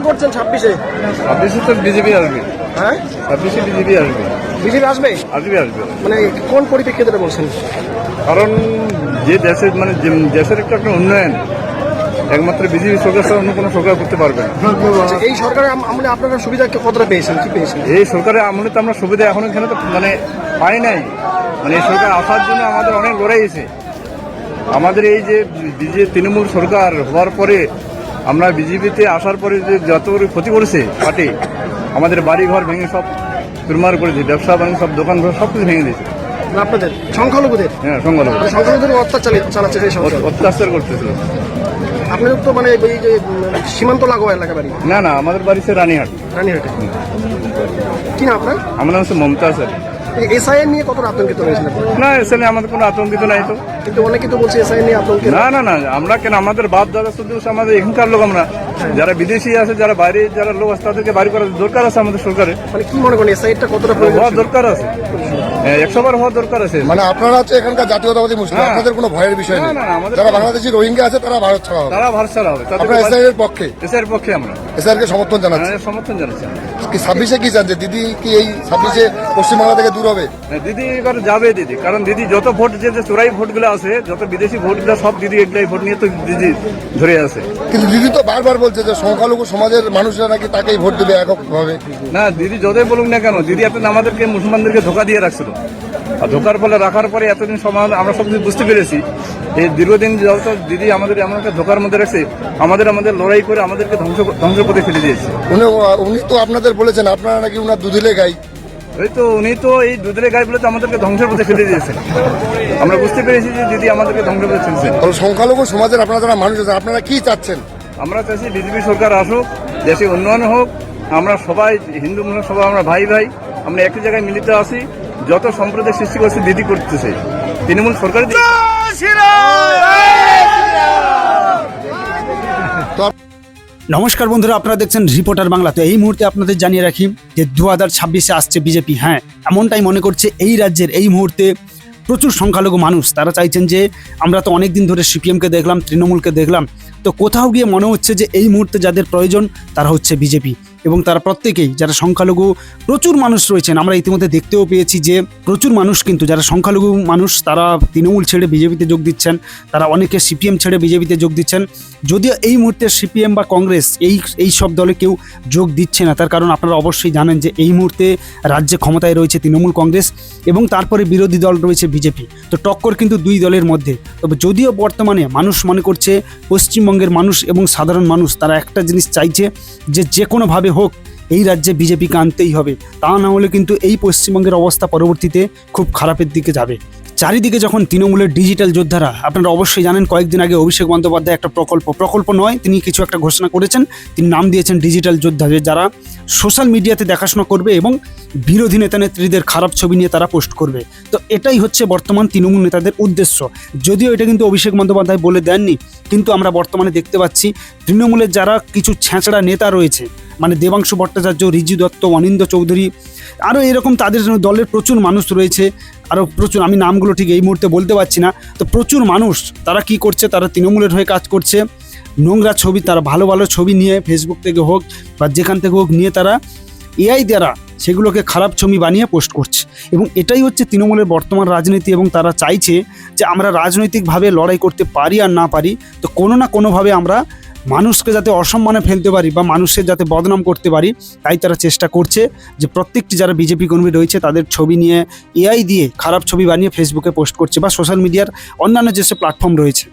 করছেন ছাব্বিশে? ছাব্বিশে তো বিজেপি আসবে। হ্যাঁ? ছাব্বিশে বিজেপি আসবে। বিজেপি আসবে? আসবে আসবে। মানে কোন পরিপ্রেক্ষিতে বলছেন? কারণ যে দেশের মানে দেশের একটা একটা উন্নয়ন একমাত্র বিজেপি সরকার ছাড়া অন্য কোনো সরকার করতে পারবে না। আচ্ছা, এই সরকারের আম- আমলে আপনারা সুবিধা কতটা পেয়েছেন? কি পেয়েছেন? এই সরকারের আমলে তো আমরা সুবিধা এখন এখানে তো মানে পাই নাই। মানে এই সরকার আসার জন্য আমাদের অনেক লড়াই আছে আমাদের এই যে বিজে তৃণমূল সরকার হওয়ার পরে আমরা বিজেপিতে আসার পরে যে যত ক্ষতি করেছে পার্টি আমাদের বাড়ি ঘর ভেঙে সব চুরমার করেছে ব্যবসা বাণিজ্য সব দোকান ঘর সব কিছু ভেঙে দিয়েছে। আপনাদের? সংখ্যালঘুদের? হ্যাঁ সংখ্যালঘু মানে সংখ্যালঘুদের অত্যাচার চালাচ্ছে অত্যাচার করতেছিল আপনাদের তো মানে এই যে সীমান্ত লাগোয়া এলাকা বাড়ি। না না আমাদের বাড়ি সে রানীহাট। রানীহাটে কি না আপনার? আমার নাম হচ্ছে মমতা স্যার। এসআইএর নিয়ে কতটা আতঙ্কিত রয়েছেন না এসআইএন আমাদের কোনো আতঙ্কিত নাই তো। কিন্তু অনেকে তো বলছে এসআইএন নিয়ে আতঙ্কিত না না না আমরা কেন? আমাদের বাপ দাদা শুধু আমাদের এখানকার লোক আমরা। যারা বিদেশি আছে যারা বাইরে যারা লোক আছে তাদেরকে বাড়ি করার দরকার আছে আমাদের সরকারের মানে কি মনে করেন এসআইএনটা কতটা প্রয়োজন দরকার আছে। হ্যাঁ, একশো বার হওয়া দরকার আছে। মানে আপনারা হচ্ছে এখানকার জাতীয়তাবাদী মুসলিম হ্যাঁ। আপনাদের কোনো ভয়ের বিষয় না, নেই। আমাদের যারা বাংলাদেশি রোহিঙ্গা আছে তারা ভারত ছাড়া হবে। তারা ভরসা হবে। আপনারা এসআই এর পক্ষে? এসআইয়ের পক্ষে আমরা। এসআই কে সমর্থন জানাচ্ছে। হ্যাঁ, সমর্থন জানাচ্ছি কি ছাব্বিশে কি চান যে দিদি কি এই ছাব্বিশে পশ্চিমবাংলা থেকে দূর হবে? হ্যাঁ, দিদি এবার যাবে দিদি। কারণ দিদি যত ভোট যে চোরাই ভোটগুলো আছে যত বিদেশি ভোটগুলো সব দিদি এগুলাই ভোট নিয়ে তো দিদি ধরে আছে। কিন্তু দিদি তো বারবার বলছে যে সংখ্যালঘু সমাজের মানুষরা নাকি তাকেই ভোট দেবে এককভাবে। না দিদি যতই বলুক না কেন দিদি আপনি আমাদেরকে মুসলমানদেরকে ধোকা দিয়ে রাখছিল আর ধোকার ফলে রাখার পরে এতদিন সমাজ আমরা সব কিছু বুঝতে পেরেছি। এই দীর্ঘদিন যত দিদি আমাদের এমন একটা ধোকার মধ্যে রাখছে আমাদের আমাদের লড়াই করে আমাদেরকে ধ্বংস ধ্বংস পথে ফেলে দিয়েছে। উনি উনি তো আপনাদের বলেছেন আপনারা নাকি উনার দুধিলে গাই। ওই তো উনি তো এই দুধের গায়ে বলে তো আমাদেরকে ধ্বংসের পথে ফেলে দিয়েছেন আমরা বুঝতে পেরেছি যে দিদি আমাদেরকে ধ্বংসের পথে ফেলছেন সংখ্যালঘু সমাজের আপনারা যারা মানুষ আছে আপনারা কি চাচ্ছেন? আমরা চাইছি বিজেপি সরকার আসুক দেশে উন্নয়ন হোক আমরা সবাই হিন্দু মুসলিম সবাই আমরা ভাই ভাই আমরা একই জায়গায় মিলিত আছি। যত সম্প্রদায় সৃষ্টি করছে, দিদি করতেছে। তৃণমূল সরকার নমস্কার বন্ধুরা, আপনারা দেখছেন রিপোর্টার বাংলা তো এই মুহূর্তে আপনাদের জানিয়ে রাখি যে দু হাজার ছাব্বিশে আসছে বিজেপি। হ্যাঁ এমনটাই মনে করছে এই রাজ্যের এই মুহূর্তে প্রচুর সংখ্যালঘু মানুষ। তারা চাইছেন যে আমরা তো অনেক দিন ধরে সিপিএমকে দেখলাম, তৃণমূলকে দেখলাম। তো কোথাও গিয়ে মনে হচ্ছে যে এই মুহূর্তে যাদের প্রয়োজন, তারা হচ্ছে বিজেপি। এবং তারা প্রত্যেকেই, যারা সংখ্যালঘু প্রচুর মানুষ রয়েছেন, আমরা ইতিমধ্যে দেখতেও পেয়েছি যে প্রচুর মানুষ কিন্তু, যারা সংখ্যালঘু মানুষ, তারা তৃণমূল ছেড়ে বিজেপিতে যোগ দিচ্ছেন, তারা অনেকে সিপিএম ছেড়ে বিজেপিতে যোগ দিচ্ছেন। যদিও এই মুহূর্তে সিপিএম বা কংগ্রেস এই এই সব দলে কেউ যোগ দিচ্ছে না, তার কারণ আপনারা অবশ্যই জানেন যে এই মুহূর্তে রাজ্যে ক্ষমতায় রয়েছে তৃণমূল কংগ্রেস এবং তারপরে বিরোধী দল রয়েছে বিজেপি। তো টক্কর কিন্তু দুই দলের মধ্যে। তবে যদিও বর্তমানে মানুষ মনে করছে, পশ্চিমবঙ্গের মানুষ এবং সাধারণ মানুষ, তারা একটা জিনিস চাইছে যে যে কোনোভাবে হোক, এই রাজ্যে বিজেপিকে আনতেই হবে। তা না হলে কিন্তু এই পশ্চিমবঙ্গের অবস্থা পরবর্তীতে খুব খারাপের দিকে যাবে। চারিদিকে যখন তৃণমূলের ডিজিটাল যোদ্ধারা, আপনারা অবশ্যই জানেন, কয়েকদিন আগে অভিষেক বন্দ্যোপাধ্যায় একটা প্রকল্প প্রকল্প নয়, তিনি কিছু একটা ঘোষণা করেছেন। তিনি নাম দিয়েছেন ডিজিটাল যোদ্ধা যারা সোশ্যাল মিডিয়াতে দেখাশোনা করবে এবং বিরোধী নেতা নেত্রীদের খারাপ ছবি নিয়ে তারা পোস্ট করবে। তো এটাই হচ্ছে বর্তমান তৃণমূল নেতাদের উদ্দেশ্য। যদিও এটা কিন্তু অভিষেক বন্দ্যোপাধ্যায় বলে দেননি, কিন্তু আমরা বর্তমানে দেখতে পাচ্ছি, তৃণমূলের যারা কিছু ছেঁচড়া নেতা রয়েছে মানে দেবাংশু ভট্টাচার্য, রিজু দত্ত অনিন্দ চৌধুরী আরও এরকম তাদের দলের প্রচুর মানুষ রয়েছে। আরও প্রচুর, আমি নামগুলো ঠিক এই মুহূর্তে বলতে পারছি না। তো প্রচুর মানুষ, তারা কি করছে? তারা তৃণমূলের হয়ে কাজ করছে। নোংরা ছবি, তারা ভালো ভালো ছবি নিয়ে ফেসবুক থেকে হোক বা যেখান থেকে হোক নিয়ে তারা এআই দ্বারা সেগুলোকে খারাপ ছবি বানিয়ে পোস্ট করছে। এবং এটাই হচ্ছে তৃণমূলের বর্তমান রাজনীতি এবং তারা চাইছে যে আমরা রাজনৈতিকভাবে লড়াই করতে পারি আর না পারি। তো কোনো না কোনোভাবে আমরা মানুষকে যাতে অসম্মানে ফেলতে পারি বা মানুষের যাতে বদনাম করতে পারি, তাই তারা চেষ্টা করছে যে প্রত্যেকটি যারা বিজেপি কর্মী রয়েছে, তাদের ছবি নিয়ে এআই দিয়ে খারাপ ছবি বানিয়ে ফেসবুকে পোস্ট করছে বা সোশ্যাল মিডিয়ার অন্যান্য যেসব প্ল্যাটফর্ম রয়েছে।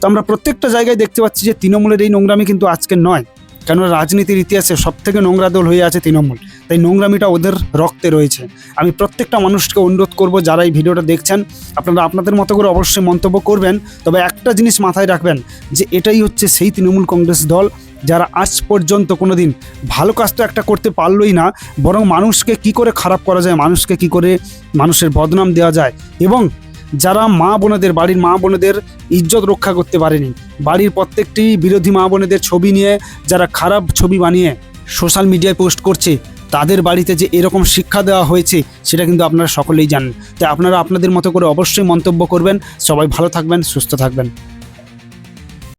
তো আমরা প্রত্যেকটা জায়গায় দেখতে পাচ্ছি যে তৃণমূলের এই নোংরামি কিন্তু আজকে নয়। কেননা রাজনীতির ইতিহাসে সব থেকে নোংরা দল হয়ে আছে তৃণমূল। তাই নোংরামিটা ওদের রক্তে রয়েছে। আমি প্রত্যেকটা মানুষকে অনুরোধ করব, যারা এই ভিডিওটা দেখছেন, আপনারা আপনাদের মতো করে অবশ্যই মন্তব্য করবেন। তবে একটা জিনিস মাথায় রাখবেন, যে এটাই হচ্ছে সেই তৃণমূল কংগ্রেস দল, যারা আজ পর্যন্ত কোনো দিন ভালো কাজ তো একটা করতে পারলোই না, বরং মানুষকে কি করে খারাপ করা যায়, মানুষকে কি করে মানুষের বদনাম দেওয়া যায়, এবং যারা মা বোনেদের, বাড়ির মা বোনেদের ইজ্জত রক্ষা করতে পারেনি, বাড়ির প্রত্যেকটি বিরোধী মা বোনেদের ছবি নিয়ে, যারা খারাপ ছবি বানিয়ে সোশ্যাল মিডিয়ায় পোস্ট করছে তাদের বাড়িতে যে এরকম শিক্ষা দেওয়া হয়েছে, সেটা কিন্তু আপনারা সকলেই জানেন। তাই আপনারা আপনাদের মতো করে অবশ্যই মন্তব্য করবেন। সবাই ভালো থাকবেন, সুস্থ থাকবেন।